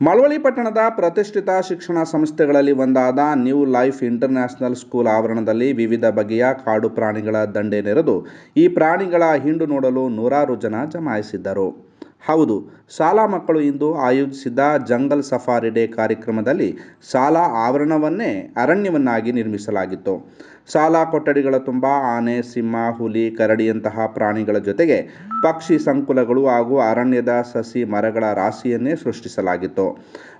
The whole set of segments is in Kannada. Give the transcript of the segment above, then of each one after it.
ಮಳವಳ್ಳಿ ಪಟ್ಟಣದ ಪ್ರತಿಷ್ಠಿತ ಶಿಕ್ಷಣ ಸಂಸ್ಥೆಗಳಲ್ಲಿ ಒಂದಾದ ನ್ಯೂ ಲೈಫ್ ಇಂಟರ್ನ್ಯಾಷನಲ್ ಸ್ಕೂಲ್ ಆವರಣದಲ್ಲಿ ವಿವಿಧ ಬಗೆಯ ಕಾಡು ಪ್ರಾಣಿಗಳ ದಂಡೆ ನೆರೆದು ಈ ಪ್ರಾಣಿಗಳ ಹಿಂಡು ನೋಡಲು ನೂರಾರು ಜನ ಜಮಾಯಿಸಿದ್ದರು. ಹೌದು ಶಾಲಾ ಮಕ್ಕಳು ಇಂದು ಆಯೋಜಿಸಿದ್ದ ಜಂಗಲ್ ಸಫಾರಿ ಡೇ ಕಾರ್ಯಕ್ರಮದಲ್ಲಿ ಶಾಲಾ ಆವರಣವನ್ನೇ ಅರಣ್ಯವನ್ನಾಗಿ ನಿರ್ಮಿಸಲಾಗಿತ್ತು. ಶಾಲಾ ಕೊಠಡಿಗಳ ತುಂಬ, ಆನೆ, ಸಿಂಹ, ಹುಲಿ, ಕರಡಿಯಂತಹ ಪ್ರಾಣಿಗಳ ಜೊತೆಗೆ ಪಕ್ಷಿ ಸಂಕುಲಗಳು ಹಾಗೂ ಅರಣ್ಯದ ಸಸಿ ಮರಗಳ ರಾಶಿಯನ್ನೇ ಸೃಷ್ಟಿಸಲಾಗಿತ್ತು.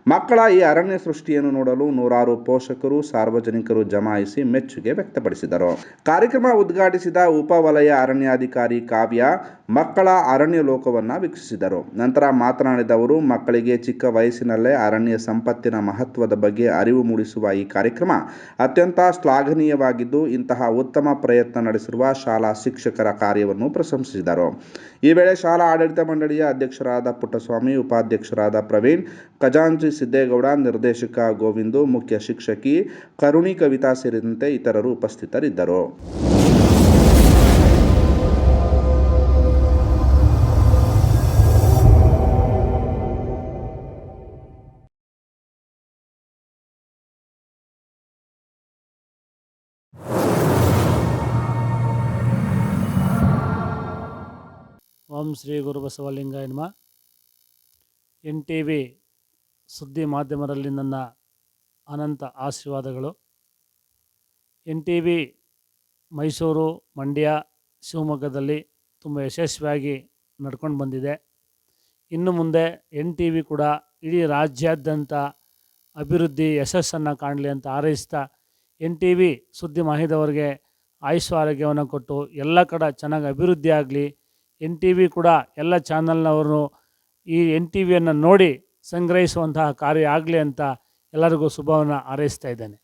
ಮಕ್ಕಳ ಈ ಅರಣ್ಯ ಸೃಷ್ಟಿಯನ್ನು ನೋಡಲು ನೂರಾರು ಪೋಷಕರು, ಸಾರ್ವಜನಿಕರು ಜಮಾಯಿಸಿ ಮೆಚ್ಚುಗೆ ವ್ಯಕ್ತಪಡಿಸಿದರು. ಕಾರ್ಯಕ್ರಮ ಉದ್ಘಾಟಿಸಿದ ಉಪವಲಯ ಅರಣ್ಯಾಧಿಕಾರಿ ಕಾವ್ಯ ಮಕ್ಕಳ ಅರಣ್ಯ ಲೋಕವನ್ನು ವೀಕ್ಷಿಸಿದರು. ನಂತರ ಮಾತನಾಡಿದ ಅವರು ಮಕ್ಕಳಿಗೆ ಚಿಕ್ಕ ವಯಸ್ಸಿನಲ್ಲೇ ಅರಣ್ಯ ಸಂಪತ್ತಿನ ಮಹತ್ವದ ಬಗ್ಗೆ ಅರಿವು ಮೂಡಿಸುವ ಈ ಕಾರ್ಯಕ್ರಮ ಅತ್ಯಂತ ಶ್ಲಾಘನೀಯವಾಗಿದ್ದು, ಇಂತಹ ಉತ್ತಮ ಪ್ರಯತ್ನ ನಡೆಸಿರುವ ಶಾಲಾ ಶಿಕ್ಷಕರ ಕಾರ್ಯವನ್ನು ಪ್ರಶಂಸಿಸಿದರು. ಈ ವೇಳೆ ಶಾಲಾ ಆಡಳಿತ ಮಂಡಳಿಯ ಅಧ್ಯಕ್ಷರಾದ ಪುಟ್ಟಸ್ವಾಮಿ, ಉಪಾಧ್ಯಕ್ಷರಾದ ಪ್ರವೀಣ್, ಖಜಾಂಚಿ ಸಿದ್ದೇಗೌಡ, ನಿರ್ದೇಶಕ ಗೋವಿಂದು, ಮುಖ್ಯ ಶಿಕ್ಷಕಿ ಕರುಣಿ ಕವಿತಾ ಸೇರಿದಂತೆ ಇತರರು ಉಪಸ್ಥಿತರಿದ್ದರು. ಓಂ ಶ್ರೀ ಗುರು ಬಸವಲಿಂಗ ನಮಃ. ಎನ್ ಟಿ ವಿ ಸುದ್ದಿ ಮಾಧ್ಯಮದಲ್ಲಿ ನನ್ನ ಅನಂತ ಆಶೀರ್ವಾದಗಳು. N T V Mysuru, Mandya, ಶಿವಮೊಗ್ಗದಲ್ಲಿ ತುಂಬ ಯಶಸ್ವಿಯಾಗಿ ನಡ್ಕೊಂಡು ಬಂದಿದೆ. ಇನ್ನು ಮುಂದೆ ಎನ್ ಟಿ ವಿ ಕೂಡ ಇಡೀ ರಾಜ್ಯಾದ್ಯಂತ ಅಭಿವೃದ್ಧಿ ಯಶಸ್ಸನ್ನು ಕಾಣಲಿ ಅಂತ ಹಾರೈಸ್ತಾ ಎನ್ ಟಿ ವಿ ಸುದ್ದಿ ಮಾಹಿದವರಿಗೆ ಆಯುಷ್ ಆರೋಗ್ಯವನ್ನು ಕೊಟ್ಟು ಎಲ್ಲ ಕಡೆ ಚೆನ್ನಾಗಿ ಅಭಿವೃದ್ಧಿ ಆಗಲಿ ಎನ್ ಟಿ ವಿ ಕೂಡ ಎಲ್ಲ ಚಾನಲ್ನವರು ಈ ಎನ್ ಟಿ ವಿಯನ್ನು ನೋಡಿ ಸಂಗ್ರಹಿಸುವಂತಹ ಕಾರ್ಯ ಆಗಲಿ ಅಂತ ಎಲ್ಲರಿಗೂ ಶುಭವನ್ನು ಹಾರೈಸ್ತಾ ಇದ್ದೇನೆ.